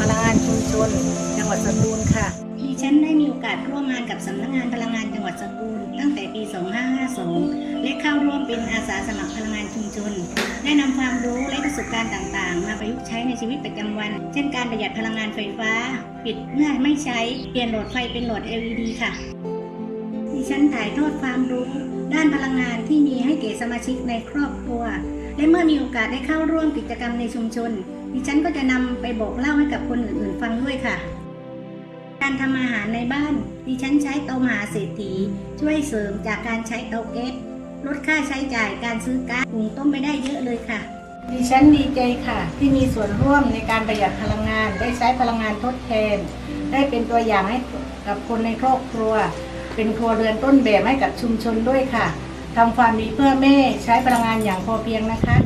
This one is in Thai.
พลังงานชุมชน จังหวัดสตูลค่ะดิฉันได้มีโอกาสร่วมงานกับสำนักงานพลังงานจังหวัดสตูลตั้งแต่ปี 2552 และเข้าร่วมเป็นอาสาสมัครพลังงานชุมชน ได้นำความรู้และประสบการณ์ต่างๆ มาประยุกต์ใช้ในชีวิตประจำวัน เช่นการประหยัดพลังงานไฟฟ้า ปิดเมื่อไม่ใช้ เปลี่ยนโหลดไฟเป็นโหลด LED ค่ะดิฉันถ่ายทอดความรู้ ด้านพลังงานที่มีให้แก่สมาชิกในครอบครัว และเมื่อมีโอกาสได้เข้าร่วมกิจกรรมในชุมชน ดิฉันก็จะนำไปบอกเล่าให้กับคนอื่นๆ ฟังด้วยค่ะ การทำอาหารในบ้าน ดิฉันใช้เตามหาเศรษฐี ช่วยเสริมจากการใช้เตาแก๊สลดค่าใช้จ่ายการซื้อก๊าซหุงต้มไปได้เยอะเลยค่ะ ดิฉันดีใจค่ะ ที่มีส่วนร่วมในการประหยัดพลังงาน ได้ใช้พลังงานทดแทน ได้เป็นตัวอย่างให้กับคนในครอบครัว เป็นครัวเรือนต้นแบบให้กับชุมชนด้วยค่ะ ทำความดีเพื่อแม่ใช้พลังงานอย่างพอเพียงนะคะ